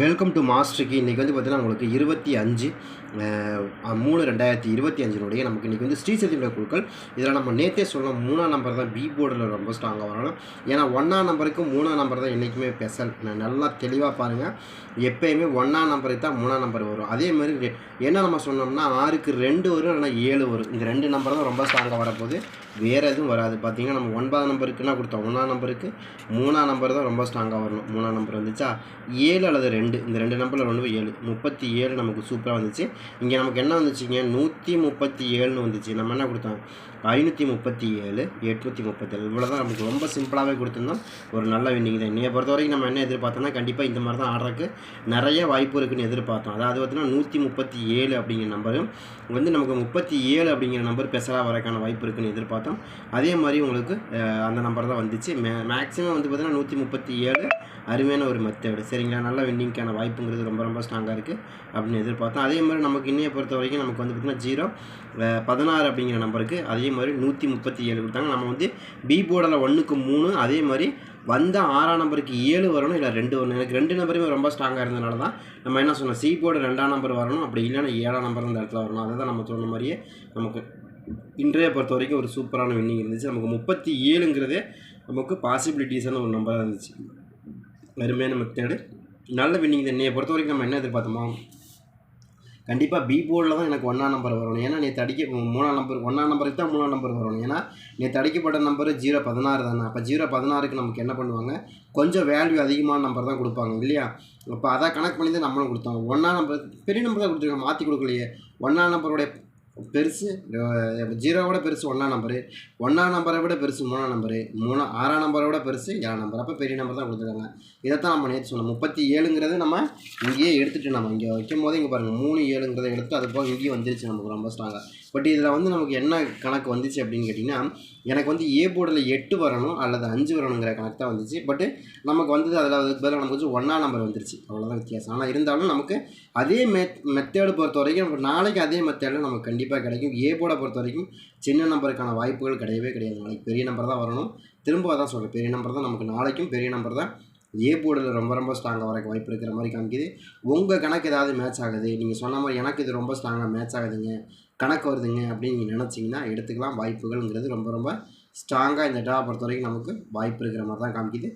Welcome to மாஸ்டருக்கு இன்றைக்கி வந்து பார்த்தீங்கன்னா உங்களுக்கு இருபத்தி அஞ்சு மூணு ரெண்டாயிரத்தி இருபத்தி அஞ்சினுடைய நமக்கு இன்றைக்கி வந்து ஸ்ரீசக்தியோட குழுக்கள். இதில் நம்ம நேற்றே சொல்லணும். மூணாம் நம்பர் தான் பி போர்டில் ரொம்ப ஸ்ட்ராங்காக வரணும். ஏன்னா ஒன்றாம் நம்பருக்கு மூணாம் நம்பர் தான் என்றைக்குமே ஸ்பெஷல் நான் நல்லா தெளிவாக பாருங்கள் எப்பயுமே ஒன்றாம் நம்பருக்கு தான் மூணாம் நம்பர் வரும். அதே மாதிரி என்ன நம்ம சொன்னோம்னா ஆறுக்கு ரெண்டு வரும் இல்லைன்னா ஏழு வரும். இந்த ரெண்டு நம்பர் தான் ரொம்ப ஸ்ட்ராங்காக வரப்போகுது. வேறு எதுவும் வராது. பார்த்தீங்கன்னா நம்ம ஒன்பதாம் நம்பருக்குன்னா கொடுத்தோம். ஒன்றாம் நம்பருக்கு மூணாம் நம்பர் தான் ரொம்ப ஸ்ட்ராங்காக வரணும். மூணாம் நம்பர் வந்துச்சா? ஏழு அல்லது ரெண்டு ரெண்டு இந்த ரெண்டு நம்பரில் ஒன்று ஏழு. முப்பத்தி ஏழு நமக்கு சூப்பராக வந்துச்சு. இங்கே நமக்கு என்ன வந்துச்சுங்க? நூற்றி முப்பத்தி ஏழுன்னு வந்துச்சு. நம்ம என்ன கொடுத்தோம்? ஐநூற்றி முப்பத்தி ஏழு எட்நூற்றி முப்பத்தேழு. இவ்வளோ தான் நமக்கு ரொம்ப சிம்பிளாகவே கொடுத்துருந்தோம். ஒரு நல்ல வின்னிங் தான். என்னைய பொறுத்த வரைக்கும் நம்ம என்ன எதிர்பார்த்தோம்னா கண்டிப்பாக இந்த மாதிரி தான் ஆடுறதுக்கு நிறைய வாய்ப்பு இருக்குன்னு எதிர்பார்த்தோம். அதாவது பார்த்தீங்கன்னா நூற்றி முப்பத்தி ஏழு அப்படிங்கிற நம்பரும் வந்து நமக்கு முப்பத்தி ஏழு அப்படிங்கிற நம்பர் பெசலாக வரக்கான வாய்ப்பு இருக்குன்னு எதிர்பார்த்தோம். அதே மாதிரி உங்களுக்கு அந்த நம்பர் தான் வந்துச்சு. மே மேக்ஸிமம் வந்து பார்த்தீங்கன்னா நூற்றி முப்பத்தி ஏழு அருமையான ஒரு மெத்தேடு சரிங்களா? நல்ல வின்னிங்க்கான வாய்ப்புங்கிறது ரொம்ப ரொம்ப ஸ்ட்ராங்காக இருக்குது அப்படின்னு எதிர்பார்த்தோம் அதே மாதிரி நமக்கு இன்னைய பொறுத்த வரைக்கும் நமக்கு வந்து பார்த்திங்கன்னா ஜீரோ பதினாறு அப்படிங்கிற நம்பருக்கு அதே மாதிரி நூற்றி முப்பத்தி ஏழு கொடுத்தாங்க. நம்ம வந்து பி போர்டில் ஒன்றுக்கு மூணு அதே மாதிரி வந்த ஆறாம் நம்பருக்கு ஏழு வரணும் இல்லை ரெண்டு வரணும். எனக்கு ரெண்டு நம்பருமே ரொம்ப ஸ்ட்ராங்காக இருந்தனால தான் நம்ம என்ன சொன்னோம்? சி போர்டு ரெண்டாம் நம்பர் வரணும் அப்படி இல்லைன்னா ஏழாம் நம்பர் இந்த இடத்துல வரணும். அதை தான் நம்ம சொன்ன மாதிரியே நமக்கு இன்றைய பொறுத்த வரைக்கும் ஒரு சூப்பரான வின்னிங் இருந்துச்சு. நமக்கு முப்பத்தி ஏழுங்கிறதே நமக்கு பாசிபிலிட்டிஸான ஒரு நம்பராக இருந்துச்சு. அருமையான மெத்தேடு. நல்ல வின்னிங் தான். பொறுத்த வரைக்கும் நம்ம என்ன எதிர்பார்த்தோமா கண்டிப்பாக பி போர்டில் தான் எனக்கு ஒன்றாம் நம்பர் வரணும் ஏன்னா நேற்று அடிக்க மூணாம் நம்பர் ஒன்றாம் நம்பருக்கு தான் மூணாம் நம்பர் வரணும் ஏன்னா நேற்று அடிக்கப்பட்ட நம்பர் ஜீரோ பதினாறு தானே. அப்போ ஜீரோ பதினாறுக்கு நமக்கு என்ன பண்ணுவாங்க? கொஞ்சம் வேல்யூ அதிகமான நம்பர் தான் கொடுப்பாங்க இல்லையா? அப்போ அதை கணக்கு பண்ணி தான் நம்மளும் கொடுத்தோம். ஒன்றாம் நம்பர் பெரிய நம்பர் தான் கொடுத்துருக்காங்க. மாற்றி கொடுக்கலையே. ஒன்றாம் நம்பருடைய பெருசு ஜீரோவோட பெருசு ஒன்றா நம்பரு ஒன்றாம் நம்பரை விட பெருசு மூணாம் நம்பரு மூணா ஆறாம் நம்பரை விட பெருசு ஏழாம் நம்பர். அப்போ பெரிய நம்பர் தான் கொடுத்துருக்காங்க. இதை தான் நம்ம நேற்று சொன்னோம். முப்பத்தி ஏழுங்கிறது நம்ம இங்கேயே எடுத்துகிட்டு நம்ம இங்கே வைக்கும் போதே இங்கே பாருங்கள் மூணு ஏழுங்கிறத எடுத்து அது போக இங்கேயும் வந்துருச்சு நமக்கு ரொம்ப ஸ்ட்ராங்காக பட் இதில் வந்து நமக்கு என்ன கணக்கு வந்துச்சு அப்படின்னு கேட்டிங்கன்னா எனக்கு வந்து ஏ போர்டில் எட்டு வரணும் அல்லது அஞ்சு வரணுங்கிற கணக்கு தான் வந்துச்சு. பட்டு நமக்கு வந்தது அதில் அதுக்கு பதிலாக நமக்கு வந்து ஒன்றா நம்பர் வந்துருச்சு. அவ்வளோதான் வித்தியாசம். ஆனால் இருந்தாலும் நமக்கு அதே மெத் மெத்தேடு பொறுத்த வரைக்கும் நமக்கு நாளைக்கு அதே மெத்தேடில் நமக்கு கண்டிப்பாக கிடைக்கும். ஏ போர்டை பொறுத்த வரைக்கும் சின்ன நம்பருக்கான வாய்ப்புகள் கிடையவே கிடையாது. நாளைக்கு பெரிய நம்பர் தான் வரணும். திரும்ப அதான் சொல்கிறேன் பெரிய நம்பர் தான் நமக்கு நாளைக்கும் பெரிய நம்பர் தான் ஏ போர்டில் ரொம்ப ரொம்ப ஸ்ட்ராங்காக வரக்கு வாய்ப்பு இருக்கிற மாதிரி காமிக்குது. உங்கள் கணக்கு ஏதாவது மேட்ச் ஆகுது. நீங்கள் சொன்ன மாதிரி எனக்கு இது ரொம்ப ஸ்ட்ராங்காக மேட்ச் ஆகுதுங்க. கணக்கு வருதுங்க அப்படின்னு நீங்கள் நினச்சிங்கன்னா எடுத்துக்கலாம். வாய்ப்புகள்ங்கிறது ரொம்ப ரொம்ப ஸ்ட்ராங்காக இந்த டேட்டா பொறுத்த வரைக்கும் நமக்கு வாய்ப்பு இருக்கிற மாதிரி தான் காமிக்குது.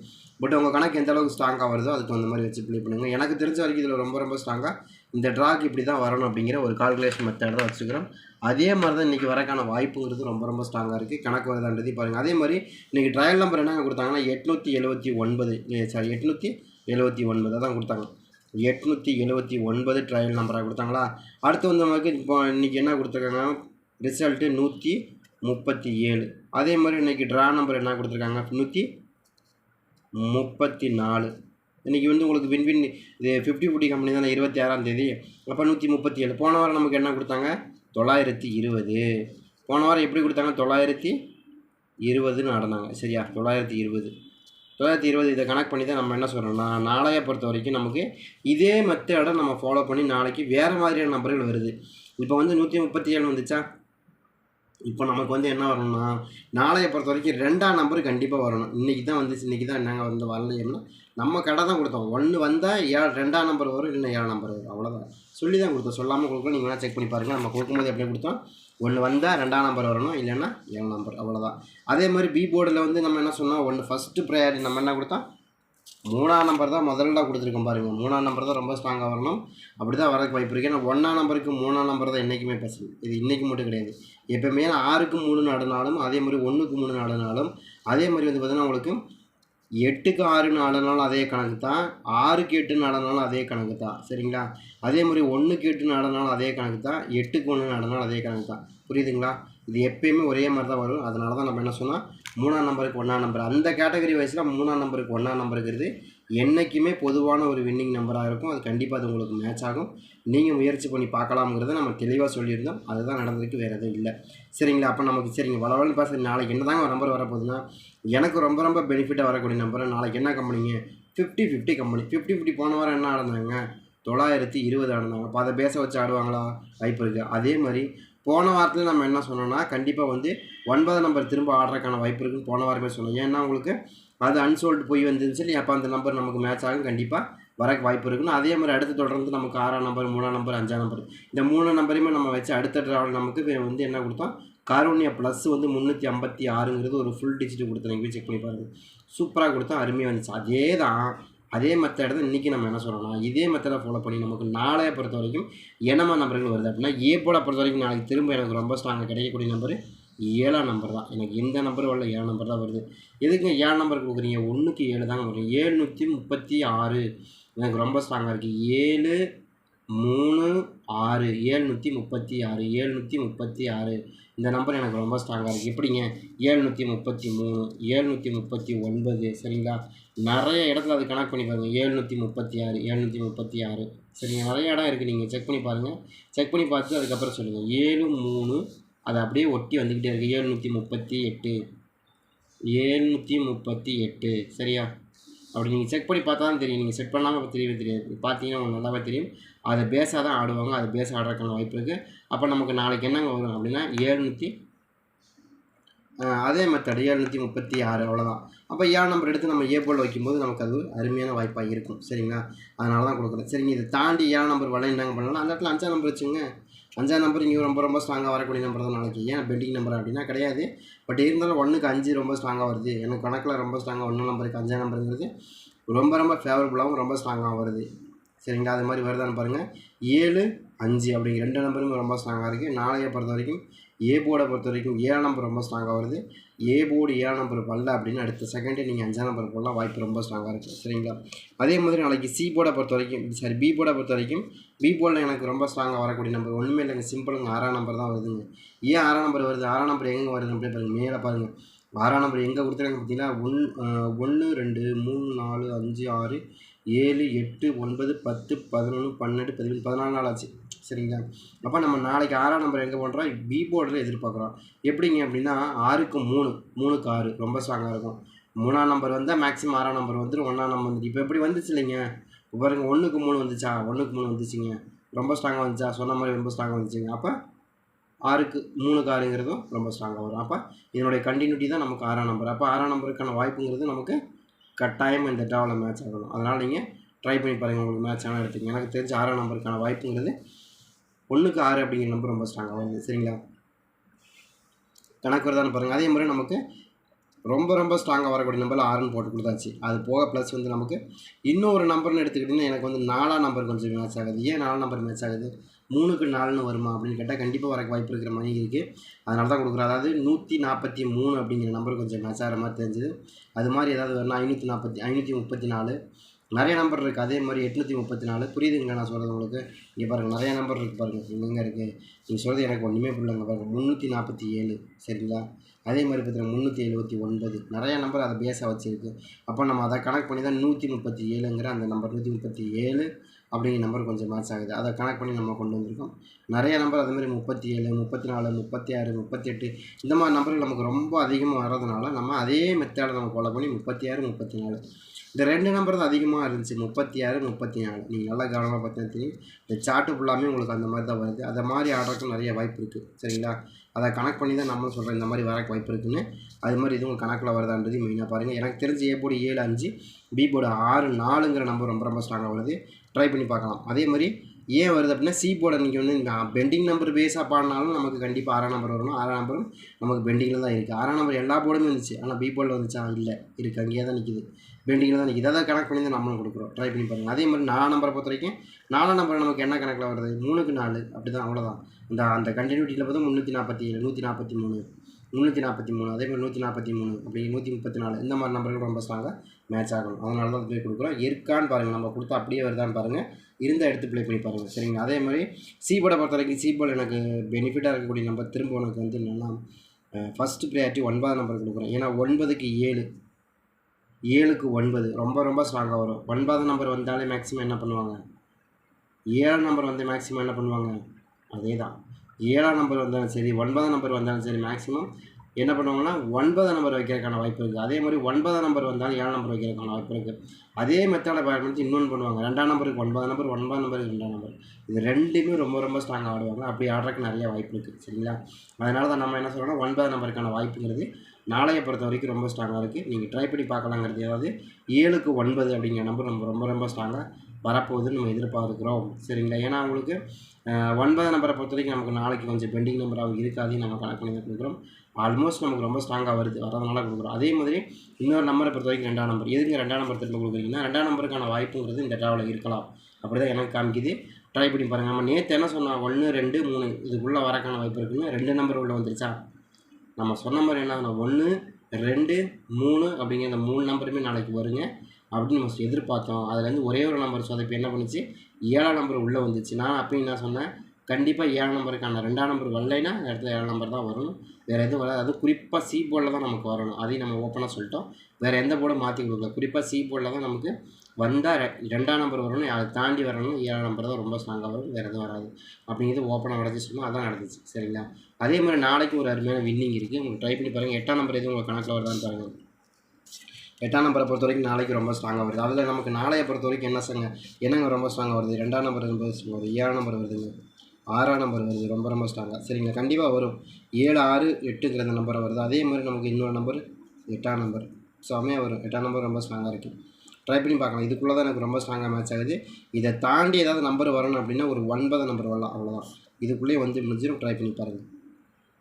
பட் உங்கள் கணக்கு எந்த அளவுக்கு ஸ்ட்ராங்காக வருதோ அதுக்கு அந்த மாதிரி வச்சு ப்ளே பண்ணுங்கள் எனக்கு தெரிஞ்ச வரைக்கும் இதில் ரொம்ப ரொம்ப ஸ்ட்ராங்காக இந்த ட்ராக்கு இப்படி தான் வரணும் அப்படிங்கிற ஒரு கால்குலேஷன் மெத்தட் தான் வச்சுக்கிறோம் அதே மாதிரி தான் இன்றைக்கி வரக்கான வாய்ப்புங்கிறது ரொம்ப ரொம்ப ஸ்ட்ராங்காக இருக்குது கணக்கு வருதான்றதே பாருங்கள் அதே மாதிரி இன்றைக்கி ட்ரையல் நம்பர் என்ன கொடுத்தாங்கன்னா எட்நூற்றி எழுபத்தி ஒன்பது. சாரி எட்நூற்றி எழுபத்தி ஒன்பது தான் கொடுத்தாங்க. எட்நூற்றி எழுபத்தி ஒன்பது ட்ரையல் நம்பராக கொடுத்தாங்களா? அடுத்து வந்து நமக்கு இப்போ இன்றைக்கி என்ன கொடுத்துருக்காங்க ரிசல்ட்டு நூற்றி முப்பத்தி ஏழு. அதே மாதிரி இன்றைக்கி ட்ரா நம்பர் என்ன கொடுத்துருக்காங்க? நூற்றி முப்பத்தி நாலு. இன்றைக்கி வந்து உங்களுக்கு வின்வின் இது ஃபிஃப்டி ஃபிஃப்டி கம்பெனி தானே இருபத்தி ஆறாம் தேதி. அப்போ நூற்றி முப்பத்தி ஏழு. போன வாரம் நமக்கு என்ன கொடுத்தாங்க? தொள்ளாயிரத்தி இருபது. போன வாரம் எப்படி கொடுத்தாங்க? தொள்ளாயிரத்தி இருபதுன்னு நடந்தாங்க. சரியா? தொள்ளாயிரத்தி இருபது. தொள்ளாயிரத்தி இருபது இதை கணக்கு பண்ணி தான் நம்ம என்ன சொல்கிறோம்னா நாளையை பொறுத்த வரைக்கும் நமக்கு இதே மெத்தடை நம்ம ஃபாலோ பண்ணி நாளைக்கு வேறு மாதிரியான நம்பர்கள் வருது. இப்போ வந்து நூற்றி முப்பத்தி ஏழு வந்துச்சா? இப்போ நமக்கு வந்து என்ன வரணும்னா நாளையை பொறுத்த வரைக்கும் ரெண்டாம் நம்பர் கண்டிப்பாக வரணும். இன்றைக்கி தான் வந்துச்சு இன்றைக்கி தான் என்னங்க வந்து வரலையம்னா நம்ம கடை தான் கொடுத்தோம். ஒன்று வந்தால் ஏழு ரெண்டாம் நம்பர் வரும் இல்லைன்னா ஏழு நம்பர் வரும். அவ்வளோதான் சொல்லி தான் கொடுத்தோம். சொல்லாமல் கொடுக்கணும் நீங்கள் வேணால் செக் பண்ணி பாருங்கள் நம்ம கொடுக்கும்போது எப்படி கொடுத்தோம்? ஒன்று வந்தால் ரெண்டாம் நம்பர் வரணும் இல்லைன்னா ஏழு நம்பர் அவ்வளோதான் அதே மாதிரி பி போர்டில் வந்து நம்ம என்ன சொன்னால் ஒன்று ஃபஸ்ட்டு ப்ரையாரிட்டி நம்ம என்ன கொடுத்தா மூணாம் நம்பர் தான் முதல்ல கொடுத்துருக்கோம் பாருங்கள் மூணாம் நம்பர் தான் ரொம்ப ஸ்ட்ராங்காக வரணும். அப்படி தான் வரக்கு வாய்ப்பு இருக்குது ஏன்னா ஒன்றாம் நம்பருக்கு மூணாம் நம்பர் தான் என்றைக்குமே பேசுது இது இன்றைக்கி மட்டும் கிடையாது. எப்போயுமே ஆறுக்கு மூணு நடனாலும் அதே மாதிரி ஒன்றுக்கு மூணு நடனாலும் அதே மாதிரி வந்து பார்த்தீங்கன்னா உங்களுக்கு எட்டுக்கு ஆறு நடனாலும் அதே கணக்கு தான் ஆறுக்கு எட்டு நடனாலும் அதே கணக்கு தான் சரிங்களா? அதே மாதிரி ஒன்றுக்கு எட்டு நடனாலும் அதே கணக்கு தான் எட்டுக்கு ஒன்று நடனாலும் அதே கணக்கு தான் புரியுதுங்களா? இது எப்பயுமே ஒரே மாதிரி தான் வரும். அதனால தான் நம்ம என்ன சொன்னால் மூணாம் நம்பருக்கு ஒன்றாம் நம்பர் அந்த கேட்டகரி வைஸில் மூணாம் நம்பருக்கு ஒன்றாம் நம்பருங்கிறது என்றைக்குமே பொதுவான ஒரு வின்னிங் நம்பராக இருக்கும். அது கண்டிப்பாக அது உங்களுக்கு மேட்ச் ஆகும். நீங்கள் முயற்சி பண்ணி பார்க்கலாம்ங்கிறத நம்ம தெளிவாக சொல்லியிருந்தோம். அதுதான் நடந்திருக்கு வேறு எதுவும் இல்லை. சரிங்களா அப்போ நமக்கு சரிங்க வளவலன்னு பேச நாளைக்கு என்ன தாங்க நம்பர் வரப்போகுதுன்னா எனக்கு ரொம்ப ரொம்ப பெனிஃபிட்டாக வரக்கூடிய நம்பர் நாளைக்கு என்ன கம்பெனிங்க fifty fifty company fifty fifty போன வாரம் என்ன ஆடினாங்க? தொள்ளாயிரத்தி இருபது ஆடினாங்க. அப்போ அதை பேச வச்சு ஆடுவாங்களா? வாய்ப்பு இருக்குது அதே மாதிரி போன வாரத்தில் நம்ம என்ன சொன்னோன்னா கண்டிப்பாக வந்து ஒன்பது நம்பர் திரும்ப ஆடுறதுக்கான வாய்ப்பு இருக்குன்னு போன வாரமே சொன்னோம். ஏன்னா உங்களுக்கு அது அன்சோல்டு போய் வந்துருந்துச்சு. இல்லையா அப்போ அந்த நம்பர் நமக்கு மேட்ச் ஆகும். கண்டிப்பாக வரக்கு வாய்ப்பு இருக்குன்னு. அதே மாதிரி அடுத்து தொடர்ந்து நமக்கு ஆறாம் நம்பர் மூணாம் நம்பர் அஞ்சாம் நம்பர் இந்த மூணு நம்பரையுமே நம்ம வச்சு அடுத்த ட்ராவல் நமக்கு வந்து என்ன கொடுத்தோம் காரோனியா ப்ளஸ் வந்து முந்நூற்றி ஐம்பத்தி ஆறுங்கிறது ஒரு ஃபுல் டிஜிட் கொடுத்து நீங்கள் செக் பண்ணி பாருங்கள் சூப்பராக கொடுத்தா அருமையாக வந்துச்சு. அதே தான் அதே மெத்தடை தான் இன்றைக்கி நம்ம என்ன சொல்கிறோம்னா இதே மெத்தடை ஃபாலோ பண்ணி நமக்கு நாளைய பொறுத்த வரைக்கும் என்னமா நம்பர்கள் வருது அப்படின்னா ஏ போல பொறுத்த வரைக்கும் நாளைக்கு திரும்ப எனக்கு ரொம்ப ஸ்ட்ராங்காக கிடைக்கக்கூடிய நம்பர் ஏழாம் நம்பர் தான். எனக்கு இந்த நம்பர் வரல ஏழாம் நம்பர் தான் வருது. எதுக்கு ஏழாம் நம்பர் கொடுக்குறீங்க? ஒன்றுக்கு ஏழு தாங்க வரும். ஏழ்நூற்றி முப்பத்தி ஆறு. எனக்கு ரொம்ப ஸ்ட்ராங்காக இருக்குது ஏழு மூணு ஆறு. ஏழ்நூற்றி முப்பத்தி ஆறு. ஏழ்நூற்றி முப்பத்தி ஆறு. இந்த நம்பர் எனக்கு ரொம்ப ஸ்ட்ராங்காக இருக்குது எப்படிங்க? ஏழ்நூற்றி முப்பத்தி மூணு ஏழ்நூற்றி முப்பத்தி ஒன்பது. சரிங்களா? நிறைய இடத்துல அது கனெக்ட் பண்ணி பாருங்கள் ஏழ்நூற்றி முப்பத்தி ஆறு ஏழ்நூற்றி முப்பத்தி ஆறு. சரிங்க நிறைய இடம் இருக்குது நீங்கள் செக் பண்ணி பாருங்கள் செக் பண்ணி பார்த்து அதுக்கப்புறம் சொல்லுங்கள் ஏழு மூணு அதை அப்படியே ஒட்டி வந்துக்கிட்டே இருக்குது ஏழ்நூற்றி முப்பத்தி எட்டு. ஏழ்நூற்றி முப்பத்தி எட்டு. சரியா? அப்படி நீங்கள் செக் பண்ணி பார்த்தா தான் தெரியும் நீங்கள் செட் பண்ணாமல் தெரியவே தெரியாது. பார்த்தீங்கன்னா உங்களுக்கு நல்லாவே தெரியும். அதை பேஸாக தான் ஆடுவாங்க. அதை பேஸ் ஆடுறதுக்கான வாய்ப்பு இருக்குது அப்போ நமக்கு நாளைக்கு என்னங்க வரும் அப்படின்னா ஏழ்நூற்றி அதே மெத்தட் ஏழ்நூற்றி முப்பத்தி ஆறு அவ்வளோதான் அப்போ ஏழு நம்பர் எடுத்து நம்ம ஏ போல் வைக்கும்போது நமக்கு அது ஒரு அருமையான வாய்ப்பாக இருக்கும். சரிங்களா? அதனால தான் கொடுக்குறேன். சரிங்க இதை தாண்டி ஏழு நம்பர் வலை என்னங்க பண்ணலாம் அந்த இடத்துல அஞ்சாம் நம்பர் வச்சுங்க அஞ்சாம் நம்பர் இங்கே ரொம்ப ரொம்ப ஸ்ட்ராங்காக வரக்கூடிய நம்பர் தான் நாளைக்கு ஏன்? பெண்டிங் நம்பர் அப்படின்னா கிடையாது. பட் இருந்தாலும் ஒன்றுக்கு அஞ்சு ரொம்ப ஸ்ட்ராங்காக வருது. எனக்கு கணக்கில் ரொம்ப ஸ்ட்ராங்காக ஒன்று நம்பருக்கு அஞ்சாம் நம்பருங்கிறது ரொம்ப ரொம்ப ஃபேவரபுளாகவும் ரொம்ப ஸ்ட்ராங்காக வருது. சரிங்களா? அது மாதிரி வருதான்னு பாருங்கள் ஏழு அஞ்சு அப்படிங்கிற ரெண்டு நம்பருமே ரொம்ப ஸ்ட்ராங்காக இருக்குது நாளையை பொறுத்த வரைக்கும் ஏ போர்டை பொறுத்த வரைக்கும் ஏழாம் நம்பர் ரொம்ப ஸ்ட்ராங்காக வருது. ஏ போர்டு ஏழாம் நம்பர் வரல அப்படின்னு அடுத்த செகண்டே நீங்கள் அஞ்சாம் நம்பர் போடலாம். வாய்ப்பு ரொம்ப ஸ்ட்ராங்காக இருக்குது சரிங்களா? அதே மாதிரி நாளைக்கு சி போர்டை பொறுத்த வரைக்கும் சாரி பி போர்டை பொறுத்த வரைக்கும் பி போர்டில் எனக்கு ரொம்ப ஸ்ட்ராங்காக வரக்கூடிய நம்பர் ஒன்றுமே இல்லைங்க. சிம்பிளுங்க ஆறாம் நம்பர் தான் வருதுங்க. ஏன் ஆறாம் நம்பர் வருது? ஆறாம் நம்பர் எங்கே வருது அப்படியே பாருங்கள் மேலே பாருங்கள் ஆறாம் நம்பர் எங்கே கொடுத்துருக்காங்க பார்த்தீங்கன்னா ஒன் ஒன்று ரெண்டு மூணு நாலு அஞ்சு ஆறு ஏழு எட்டு ஒன்பது பத்து பதினொன்று பன்னெண்டு பதிமூணு பதினாலு நாள் ஆச்சு. சரிங்களா அப்போ நம்ம நாளைக்கு ஆறாம் நம்பர் எங்கே பண்ணுறோம் பி போர்டில் எதிர்பார்க்குறோம். எப்படிங்க அப்படின்னா ஆறுக்கு மூணு மூணுக்கு ஆறு ரொம்ப ஸ்ட்ராங்காக இருக்கும். மூணாம் நம்பர் வந்தால் மேக்ஸிமம் ஆறாம் நம்பர் வந்துடும் ஒன்றாம் நம்பர் வந்துட்டு இப்போ எப்படி வந்துச்சு இல்லைங்க? பாருங்க ஒன்றுக்கு மூணு வந்துச்சா? ஒன்றுக்கு மூணு வந்துச்சுங்க. ரொம்ப ஸ்ட்ராங்காக வந்துச்சா? சொன்ன மாதிரி ரொம்ப ஸ்ட்ராங்காக வந்துச்சுங்க. அப்போ ஆறுக்கு மூணுக்கு ஆறுங்கிறதும் ரொம்ப ஸ்ட்ராங்காக வரும். அப்போ இதனுடைய கண்டினியூட்டி தான் நமக்கு ஆறாம் நம்பர் அப்போ ஆறாம் நம்பருக்கான வாய்ப்புங்கிறது நமக்கு கட்டாயம் இந்த டாவில் மேட்ச் ஆகணும். அதனால் நீங்கள் ட்ரை பண்ணி பாருங்கள் உங்களுக்கு மேட்ச் ஆனால் எடுத்துங்க. எனக்கு தெரிஞ்ச ஆறாம் நம்பருக்கான வாய்ப்புங்கிறது ஒன்றுக்கு ஆறு அப்படிங்கிற நம்பர் ரொம்ப ஸ்ட்ராங்காக வருது சரிங்களா? கணக்கு வருதான்னு பாருங்கள் அதே மாதிரி நமக்கு ரொம்ப ரொம்ப ஸ்ட்ராங்காக வரக்கூடிய நம்பரில் ஆறுன்னு போட்டு கொடுத்தாச்சு. அது போக ப்ளஸ் வந்து நமக்கு இன்னொரு நம்பர்னு எடுத்துக்கிட்டிங்கன்னா எனக்கு வந்து நாலாம் நம்பர் கொஞ்சம் மேட்ச் ஆகுது. ஏன் நாலாம் நம்பர் மேட்ச் ஆகுது? மூணுக்கு நாலுன்னு வருமா அப்படின்னு கேட்டால் கண்டிப்பாக வரக்கு வாய்ப்பு இருக்கிற மாதிரி இருக்குது அதனால தான் கொடுக்குறேன். அதாவது நூற்றி நாற்பத்தி மூணு அப்படிங்கிற நம்பர் கொஞ்சம் மேட்ச் ஆகிற மாதிரி தெரிஞ்சுது. அது மாதிரி ஏதாவது வரணும் ஐநூற்றி நாற்பத்தி ஐநூற்றி முப்பத்தி நாலு நிறைய நம்பர் இருக்குது அதே மாதிரி எட்நூற்றி முப்பத்தி நாலு. புரியுதுங்களா? நான் சொல்கிறது உங்களுக்கு. இங்கே பாருங்கள் நிறைய நம்பர் இருக்குது பாருங்கள் எங்கே இருக்குது நீங்கள் சொல்கிறது எனக்கு ஒன்றுமே புரியலங்க பாருங்கள் முந்நூற்றி நாற்பத்தி ஏழு. சரிங்களா? அதே மாதிரி பார்த்தீங்கன்னா முந்நூற்றி எழுபத்தி ஒன்பது. நிறைய நம்பர் அதை பேஸாக வச்சுருக்கு. அப்போ நம்ம அதை கனெக்ட் பண்ணி தான் நூற்றி முப்பத்தி ஏழுங்கிற அந்த நம்பர் நூற்றி முப்பத்தி ஏழு அப்படிங்கிற நம்பர் கொஞ்சம் மேட்ச் ஆகுது. அதை கனெக்ட் பண்ணி நம்ம கொண்டு வந்திருக்கோம். நிறைய நம்பர் அதே மாதிரி முப்பத்தி ஏழு முப்பத்தி நாலு முப்பத்தி ஆறு முப்பத்தி எட்டு இந்த மாதிரி நம்பர்கள் நமக்கு ரொம்ப அதிகமாக வர்றதுனால நம்ம அதே மெத்தடை நம்ம ஃபாலோ பண்ணி முப்பத்தி ஆறு முப்பத்தி நாலு. இந்த ரெண்டு நம்பர் தான் அதிகமாக இருந்துச்சு. முப்பத்தி ஆறு முப்பத்தி நாலு. நீங்கள் நல்லா கவனமாக பார்த்தீங்கன்னா தெரியும். இந்த சார்ட்டு ஃபுல்லாமே உங்களுக்கு அந்த மாதிரி தான் வருது. அதை மாதிரி ஆடுறதுக்கு நிறைய வாய்ப்பு இருக்குது சரிங்களா? அதை கனெக்ட் பண்ணி தான் நம்ம சொல்கிறோம் இந்த மாதிரி வரக்கு வாய்ப்பு இருக்குன்னு. அது மாதிரி இது உங்கள் கணக்கில் வருதான்றது மெயினாக பாருங்கள் எனக்கு தெரிஞ்சு ஏ போர்டு ஏழு அஞ்சு பி போர்டு ஆறு நாலுங்கிற நம்பர் ரொம்ப ரொம்ப ஸ்ட்ராங்காக வருது. ட்ரை பண்ணி பார்க்கலாம். அதே மாதிரி ஏன் வருது அப்படின்னா சி போர்டை நீங்கள் வந்து பெண்டிங் நம்பர் பேஸாக பாடினாலும் நமக்கு கண்டிப்பாக ஆறாம் நம்பர் வரணும். ஆறாம் நம்பரும் நமக்கு பெண்டிங்கில் தான் இருக்குது ஆறாம் நம்பர் எல்லா போர்டுமே வந்துச்சு ஆனால் பி போர்டில் வந்துச்சா? இல்லை. இருக்குது அங்கேயே தான் நிற்கிது பெண்டிங்கில் தான் நிற்கிது அதாவது கணக்கு பண்ணி தான் நம்மளும் கொடுக்குறோம். ட்ரை பண்ணி பாருங்கள் அதே மாதிரி நாலாம் நம்பரை பொறுத்த வரைக்கும் நாலாம் நம்பர் நமக்கு என்ன கணக்கில் வருது? மூணுக்கு நாலு. அப்படி தான் அவ்வளோதான் இந்த அந்த கண்டினியூட்டியில் பார்த்தா முந்நூற்றி நாற்பத்தி ஏழு நூற்றி நாற்பத்தி மூணு முந்நூற்றி நாற்பத்தி மூணு. அதே மாதிரி நூற்றி நாற்பத்தி மூணு அப்படி நூற்றி முப்பத்தி நாலு. இந்த மாதிரி நம்பர்கள் ரொம்ப ஸ்ட்ராங்காக மேட்ச் ஆகணும். அதனால தான் போய் கொடுக்குறோம். இருக்கான்னு பாருங்கள் நம்ம கொடுத்தா அப்படியே வருதான்னு பாருங்கள் இருந்தால் எடுத்து ப்ளே பண்ணி பாருங்கள் சரிங்களா? அதே மாதிரி சீபோர்டை பொறுத்த வரைக்கும் சீபோர்டு எனக்கு பெனிஃபிட்டாக இருக்கக்கூடிய நம்பர் திரும்ப உனக்கு வந்து என்னென்னா ஃபஸ்ட்டு ப்ரையாரிட்டி ஒன்பதாம் நம்பர் கொடுக்குறேன். ஏன்னா ஒன்பதுக்கு ஏழு. ஏழுக்கு ஒன்பது. ரொம்ப ரொம்ப ஸ்ட்ராங்காக வரும். ஒன்பதாம் நம்பர் வந்தாலே மேக்ஸிமம் என்ன பண்ணுவாங்க? ஏழாம் நம்பர் வந்து மேக்ஸிமம் என்ன பண்ணுவாங்க? அதே தான் ஏழாம் நம்பர் வந்தாலும் சரி ஒன்பதாம் நம்பர் வந்தாலும் சரி மேக்ஸிமம் என்ன பண்ணுவாங்கன்னா ஒன்பதாம் நம்பர் வைக்கிறதுக்கான வாய்ப்பு இருக்குது. அதே மாதிரி ஒன்பதாம் நம்பர் வந்தாலும் ஏழாம் நம்பர் வைக்கிறதுக்கான வாய்ப்பு இருக்குது. அதே மெத்தடை பயன்படுத்தி இன்னொன்று பண்ணுவாங்க. ரெண்டாம் நம்பருக்கு ஒன்பதாம் நம்பர் ஒன்பதாம் நம்பருக்கு ரெண்டாம் நம்பர் இது ரெண்டுமே ரொம்ப ரொம்ப ஸ்ட்ராங்காக ஆடுவாங்க. அப்படி ஆடுறதுக்கு நிறைய வாய்ப்பு இருக்குது. சரிங்களா? அதனால தான் நம்ம என்ன சொல்கிறோம்னா ஒன்பதாம் நம்பருக்கான வாய்ப்புங்கிறது நாளைய பொறுத்த வரைக்கும் ரொம்ப ஸ்ட்ராங்காக இருக்குது நீங்கள் ட்ரை பண்ணி பார்க்கலாங்கிறது ஏதாவது ஏழுக்கு ஒன்பது அப்படிங்கிற நம்பர் நம்ம ரொம்ப ரொம்ப ஸ்ட்ராங்காக வரப்போகுதுன்னு நம்ம எதிர்பார்க்குறோம். சரிங்களா? ஏன்னா உங்களுக்கு ஒன்பது ஒன்பதாம் நம்பரை பொறுத்த வரைக்கும் நமக்கு நாளைக்கு கொஞ்சம் பெண்டிங் நம்பராக இருக்காதையும் நம்ம கணக்கு பண்ணி கொடுக்குறோம். ஆல்மோஸ்ட் நமக்கு ரொம்ப ஸ்ட்ராங்காக வருது. வரதுனால கொடுக்குறோம். அதே மாதிரி இன்னொரு நம்பரை பொறுத்த வரைக்கும் ரெண்டாம் நம்பர் எதுங்க ரெண்டாம் நம்பர் திரும்ப கொடுக்குறீங்கன்னா ரெண்டாம் நம்பருக்கான வாய்ப்புங்கிறது இந்த டாவில் இருக்கலாம். அப்படி தான் எனக்கு காமிக்குது. ட்ரை பண்ணி பாருங்கள் நம்ம நேற்று என்ன சொன்னோம்? ஒன்று ரெண்டு மூணு. இதுக்குள்ளே வரக்கான வாய்ப்பு இருக்குன்னு ரெண்டு நம்பர் உள்ளே வந்துருச்சா? நம்ம சொன்ன மாதிரி என்ன ஒன்று ரெண்டு மூணு அப்படிங்கிற அந்த மூணு நம்பருமே நாளைக்கு வருங்க. அப்படின்னு நம்ம எதிர்பார்த்தோம். அதுலேருந்து ஒரே ஒரு நம்பர் சொதப்பி என்ன பண்ணுச்சு? ஏழாம் நம்பர் உள்ளே வந்துச்சு. நான் அப்பயும் என்ன சொன்னேன்? கண்டிப்பாக ஏழாம் நம்பருக்கான ரெண்டாம் நம்பர் வரலைன்னா அந்த இடத்துல ஏழாம் நம்பர் தான் வரணும். வேறு எதுவும் வராது. அது குறிப்பாக சி போர்டில் தான் நமக்கு வரணும். அதையும் நம்ம ஓப்பனாக சொல்லிட்டோம். வேறு எந்த போர்டும் மாற்றி கொடுக்கல. குறிப்பாக சி போர்டில் தான் நமக்கு வந்தால் ரெண்டாம் நம்பர் வரணும். அதை தாண்டி வரணும் ஏழாம் நம்பர் தான் ரொம்ப ஸ்ட்ராங்காக வரும். வேறு எதுவும் வராது. அப்படிங்கிறது ஓப்பனாக உடச்சி சொன்னோம் அதான் நடந்துச்சு. சரிங்களா? அதே மாதிரி நாளைக்கு ஒரு அருமையான வின்னிங் இருக்குது உங்களுக்கு ட்ரை பண்ணி பாருங்கள் எட்டாம் நம்பர் எதுவும் உங்கள் கணக்கில் வருதான்னு பாருங்கள் எட்டாம் நம்பரை பொறுத்த வரைக்கும் நாளைக்கு ரொம்ப ஸ்ட்ராங்காக வருது. அதில் நமக்கு நாளைய பொறுத்த வரைக்கும் என்ன சங்க என்னங்க ரொம்ப ஸ்ட்ராங்காக வருது? ரெண்டாம் நம்பர் ரொம்ப வருது ஏழாம் நம்பர் வருதுங்க. ஆறாம் நம்பர் வருது. ரொம்ப ரொம்ப ஸ்ட்ராங்காக சரிங்களா கண்டிப்பாக வரும். ஏழு ஆறு எட்டுங்கிற அந்த நம்பரை வருது. அதே மாதிரி நமக்கு இன்னொரு நம்பர் எட்டாம் நம்பர் செம்மையாக வரும். எட்டாம் நம்பர் ரொம்ப ஸ்ட்ராங்காக இருக்குது ட்ரை பண்ணி பார்க்கலாம். இதுக்குள்ளே தான் எனக்கு ரொம்ப ஸ்ட்ராங்காக மேட்ச் ஆகுது. இதை தாண்டி ஏதாவது நம்பர் வரணும் அப்படின்னா ஒரு ஒன்பது நம்பர் வரலாம். அவ்வளோதான் இதுக்குள்ளேயே வந்து முடிஞ்சிடும் ட்ரை பண்ணி பாருங்கள்